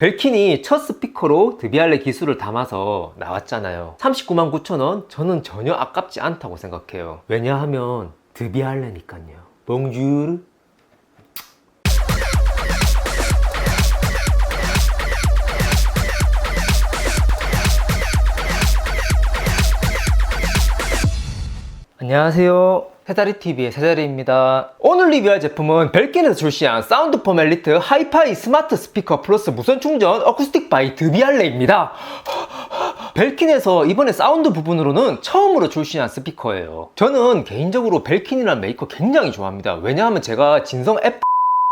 벨킨이 첫 스피커로 드비알레 기술을 담아서 나왔잖아요. 39만 9천 원? 저는 전혀 아깝지 않다고 생각해요. 왜냐하면 드비알레니까요. 봉주르. 안녕하세요. 세다리TV의 세다리입니다. 오늘 리뷰할 제품은 벨킨에서 출시한 사운드폼 엘리트 하이파이 스마트 스피커 플러스 무선 충전 어쿠스틱 바이 드비알레입니다. 벨킨에서 이번에 사운드 부분으로는 처음으로 출시한 스피커예요. 저는 개인적으로 벨킨이라는 메이커 굉장히 좋아합니다. 왜냐하면 제가 진성 앱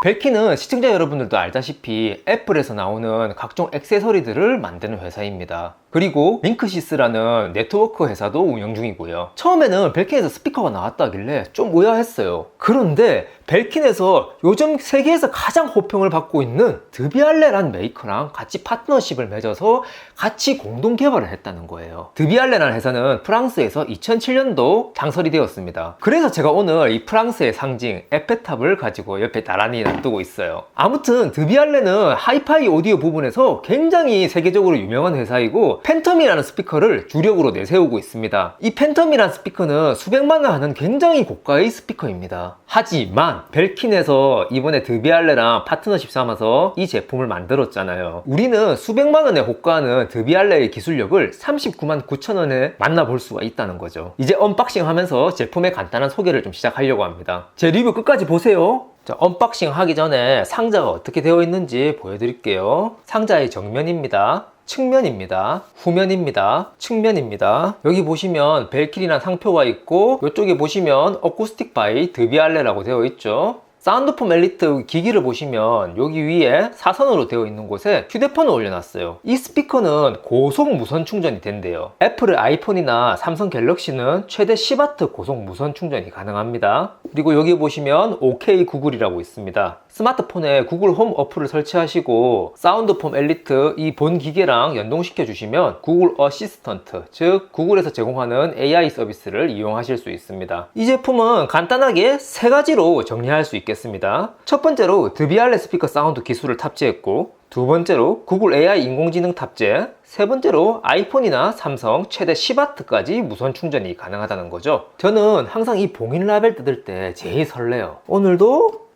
벨킨은 시청자 여러분들도 알다시피 애플에서 나오는 각종 액세서리들을 만드는 회사입니다. 그리고 링크시스라는 네트워크 회사도 운영 중이고요. 처음에는 벨킨에서 스피커가 나왔다길래 좀 의아했어요. 그런데 벨킨에서 요즘 세계에서 가장 호평을 받고 있는 드비알레란 메이커랑 같이 파트너십을 맺어서 같이 공동 개발을 했다는 거예요. 드비알레라는 회사는 프랑스에서 2007년도 창설이 되었습니다. 그래서 제가 오늘 이 프랑스의 상징 에페탑을 가지고 옆에 나란히 놔두고 있어요. 아무튼 드비알레는 하이파이 오디오 부분에서 굉장히 세계적으로 유명한 회사이고 팬텀이라는 스피커를 주력으로 내세우고 있습니다. 이 팬텀이라는 스피커는 수백만 원 하는 굉장히 고가의 스피커입니다. 하지만 벨킨에서 이번에 드비알레랑 파트너십 삼아서 이 제품을 만들었잖아요. 우리는 수백만 원에 호가하는 드비알레의 기술력을 39만 9천 원에 만나볼 수가 있다는 거죠. 이제 언박싱 하면서 제품의 간단한 소개를 좀 시작하려고 합니다. 제 리뷰 끝까지 보세요. 자, 언박싱 하기 전에 상자가 어떻게 되어 있는지 보여드릴게요. 상자의 정면입니다. 측면입니다. 후면입니다. 측면입니다. 여기 보시면 벨킬이란 상표가 있고 이쪽에 보시면 어쿠스틱 바이 드비알레라고 되어 있죠. 사운드폼 엘리트 기기를 보시면 여기 위에 사선으로 되어 있는 곳에 휴대폰을 올려놨어요. 이 스피커는 고속 무선 충전이 된대요. 애플의 아이폰이나 삼성 갤럭시는 최대 10W 고속 무선 충전이 가능합니다. 그리고 여기 보시면 OK 구글이라고 있습니다. 스마트폰에 구글 홈 어플을 설치하시고 사운드폼 엘리트 이 본 기계랑 연동시켜 주시면 구글 어시스턴트 즉 구글에서 제공하는 AI 서비스를 이용하실 수 있습니다. 이 제품은 간단하게 세 가지로 정리할 수 있겠습니다. 첫 번째로 드비알레 스피커 사운드 기술을 탑재했고 두 번째로 구글 AI 인공지능 탑재, 세 번째로 아이폰이나 삼성 최대 10W까지 무선 충전이 가능하다는 거죠. 저는 항상 이 봉인 라벨 뜯을 때 제일 설레요. 오늘도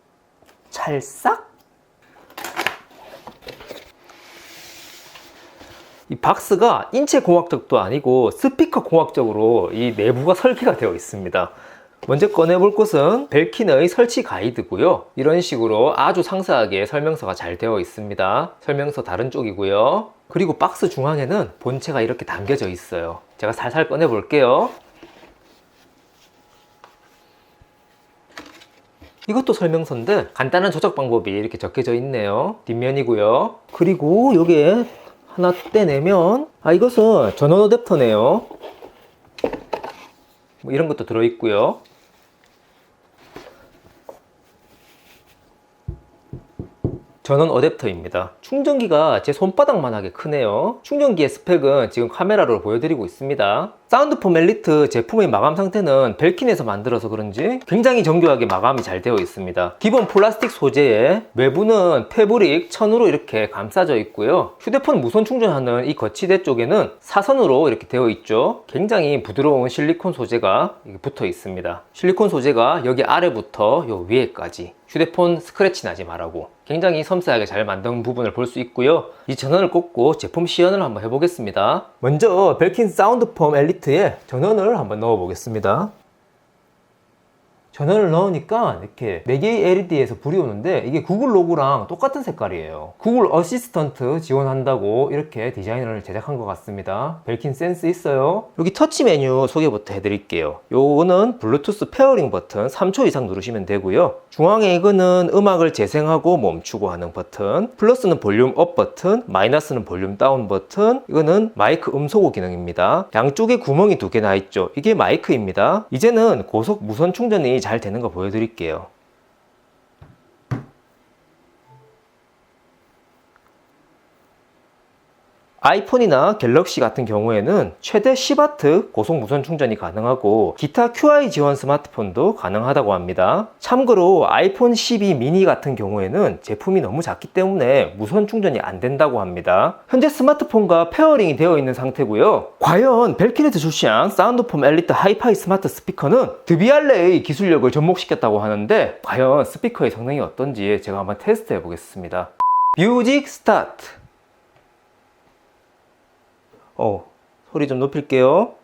찰싹 이 박스가 인체 공학적도 아니고 스피커 공학적으로 이 내부가 설계가 되어 있습니다. 먼저 꺼내볼 곳은 벨킨의 설치 가이드고요. 이런 식으로 아주 상세하게 설명서가 잘 되어 있습니다. 설명서 다른 쪽이고요. 그리고 박스 중앙에는 본체가 이렇게 담겨져 있어요. 제가 살살 꺼내 볼게요. 이것도 설명서인데 간단한 조작 방법이 이렇게 적혀져 있네요. 뒷면이고요. 그리고 여기에 하나 떼내면 아 이것은 전원 어댑터네요. 뭐 이런 것도 들어있고요. 전원 어댑터입니다. 충전기가 제 손바닥만하게 크네요. 충전기의 스펙은 지금 카메라로 보여드리고 있습니다. 사운드폼 엘리트 제품의 마감 상태는 벨킨에서 만들어서 그런지 굉장히 정교하게 마감이 잘 되어 있습니다. 기본 플라스틱 소재에 외부는 패브릭 천으로 이렇게 감싸져 있고요. 휴대폰 무선 충전하는 이 거치대 쪽에는 사선으로 이렇게 되어 있죠. 굉장히 부드러운 실리콘 소재가 붙어 있습니다. 실리콘 소재가 여기 아래부터 요 위에까지 휴대폰 스크래치 나지 말라고 굉장히 섬세하게 잘 만든 부분을 볼 수 있고요. 이 전원을 꽂고 제품 시연을 한번 해보겠습니다. 먼저 벨킨 사운드폼 엘리트에 전원을 한번 넣어 보겠습니다. 전원을 넣으니까 이렇게 4개의 LED에서 불이 오는데 이게 구글 로고랑 똑같은 색깔이에요. 구글 어시스턴트 지원한다고 이렇게 디자인을 제작한 것 같습니다. 벨킨 센스 있어요. 여기 터치 메뉴 소개부터 해드릴게요. 요거는 블루투스 페어링 버튼 3초 이상 누르시면 되고요. 중앙에 이거는 음악을 재생하고 멈추고 하는 버튼, 플러스는 볼륨 업 버튼, 마이너스는 볼륨 다운 버튼, 이거는 마이크 음소거 기능입니다. 양쪽에 구멍이 두 개나 있죠. 이게 마이크입니다. 이제는 고속 무선 충전이 잘 되는 거 보여드릴게요. 아이폰이나 갤럭시 같은 경우에는 최대 10W 고속 무선 충전이 가능하고 기타 QI 지원 스마트폰도 가능하다고 합니다. 참고로 아이폰 12 미니 같은 경우에는 제품이 너무 작기 때문에 무선 충전이 안 된다고 합니다. 현재 스마트폰과 페어링이 되어 있는 상태고요. 과연 벨킨에서 출시한 사운드폼 엘리트 하이파이 스마트 스피커는 드비알레의 기술력을 접목시켰다고 하는데 과연 스피커의 성능이 어떤지 제가 한번 테스트 해 보겠습니다. 뮤직 스타트. 어, 소리 좀 높일게요.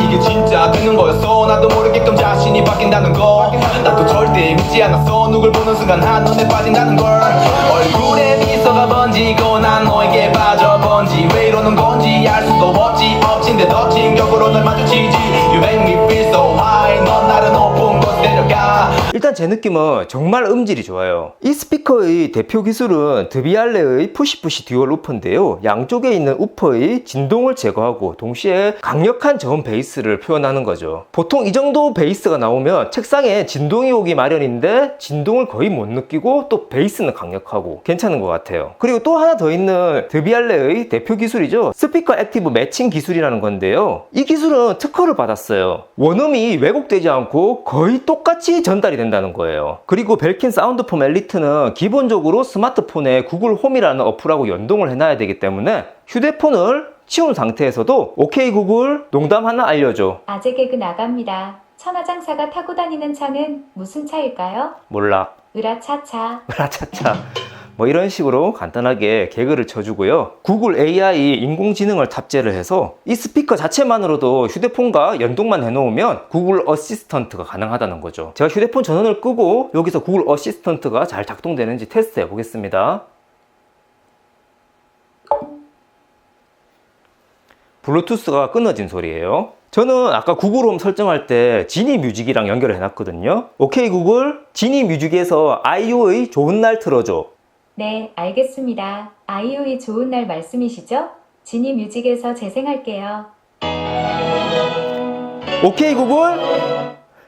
이게 진짜 되는 거였어. 나도 모르게끔 자신이 바뀐다는 거. 나도 절대 믿지 않았어. 누굴 보는 순간 한눈에 빠진다는 걸. 얼굴에 미소가 번지고 난 너에게 빠져 번지. 왜 이러는 건지 알 수도 없지. 엎친 데 덮친 격으로 널 마주치지. You make me feel so 일단 제 느낌은 정말 음질이 좋아요. 이 스피커의 대표 기술은 드비알레의 푸시푸시 듀얼 우퍼인데요. 양쪽에 있는 우퍼의 진동을 제거하고 동시에 강력한 저음 베이스를 표현하는 거죠. 보통 이 정도 베이스가 나오면 책상에 진동이 오기 마련인데 진동을 거의 못 느끼고 또 베이스는 강력하고 괜찮은 것 같아요. 그리고 또 하나 더 있는 드비알레의 대표 기술이죠. 스피커 액티브 매칭 기술이라는 건데요. 이 기술은 특허를 받았어요. 원음이 왜곡되지 않고 거의 똑같이 전달이 된다는 거예요. 그리고 벨킨 사운드폼 엘리트는 기본적으로 스마트폰에 구글 홈이라는 어플하고 연동을 해놔야 되기 때문에 휴대폰을 치운 상태에서도 오케이 구글 농담 하나 알려줘. 아재 개그 나갑니다. 천하장사가 타고 다니는 차는 무슨 차일까요? 몰라. 으라차차. 라차차. 뭐 이런 식으로 간단하게 개그를 쳐주고요. 구글 AI 인공지능을 탑재를 해서 이 스피커 자체만으로도 휴대폰과 연동만 해놓으면 구글 어시스턴트가 가능하다는 거죠. 제가 휴대폰 전원을 끄고 여기서 구글 어시스턴트가 잘 작동되는지 테스트 해 보겠습니다. 블루투스가 끊어진 소리예요. 저는 아까 구글 홈 설정할 때 지니 뮤직이랑 연결을 해놨거든요. 오케이 구글, 지니 뮤직에서 아이오의 좋은 날 틀어줘. 네, 알겠습니다. 아이오이 좋은 날 말씀이시죠? 지니 뮤직에서 재생할게요. 오케이 구글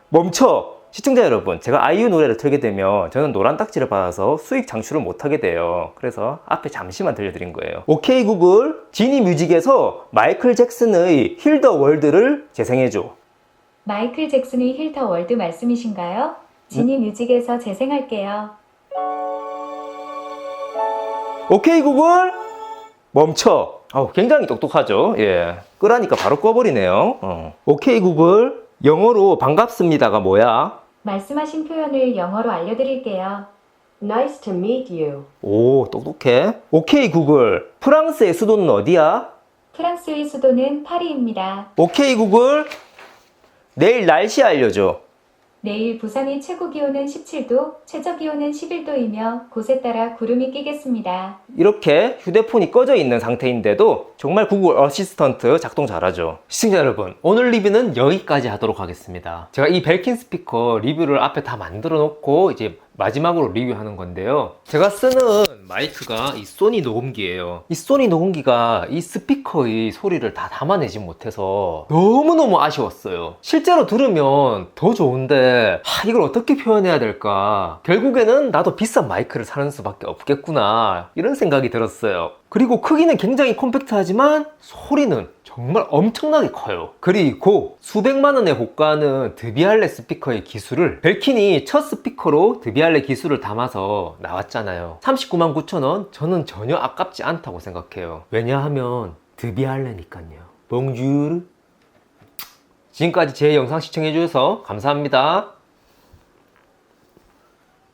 멈춰 시청자 여러분 제가 아이유 노래를 틀게 되면 저는 노란 딱지를 받아서 수익 창출을 못하게 돼요 그래서 앞에 잠시만 들려드린 거예요 오케이 구글 지니 뮤직에서 마이클 잭슨의 힐 더 월드를 재생해줘 마이클 잭슨의 힐터 월드 말씀이신가요? 지니 뮤직에서 재생할게요. 오케이 구글. 멈춰. 어, 굉장히 똑똑하죠. 예. 끄라니까 바로 꺼버리네요. 어. 오케이 구글. 영어로 반갑습니다가 뭐야? 말씀하신 표현을 영어로 알려드릴게요. Nice to meet you. 오 똑똑해. 오케이 구글. 프랑스의 수도는 어디야? 프랑스의 수도는 파리입니다. 오케이 구글. 내일 날씨 알려줘 내일 부산의 최고 기온은 17도, 최저 기온은 11도이며 곳에 따라 구름이 끼겠습니다. 이렇게 휴대폰이 꺼져 있는 상태인데도 정말 구글 어시스턴트 작동 잘하죠 시청자 여러분 오늘 리뷰는 여기까지 하도록 하겠습니다 제가 이 벨킨 스피커 리뷰를 앞에 다 만들어 놓고 이제 마지막으로 리뷰하는 건데요. 제가 쓰는 마이크가 이 소니 녹음기예요. 이 소니 녹음기가 이 스피커의 소리를 다 담아내지 못해서 너무너무 아쉬웠어요. 실제로 들으면 더 좋은데 하, 이걸 어떻게 표현해야 될까? 결국에는 나도 비싼 마이크를 사는 수밖에 없겠구나 이런 생각이 들었어요. 그리고 크기는 굉장히 콤팩트하지만 소리는 정말 엄청나게 커요. 그리고 수백만 원에 호가하는 드비알레 스피커의 기술을 벨킨이 첫 스피커로 드비 알레 기술을 담아서 나왔잖아요. 39만 9천 원? 저는 전혀 아깝지 않다고 생각해요. 왜냐하면 드비알레니까요. 봉주르 지금까지 제 영상 시청해주셔서 감사합니다.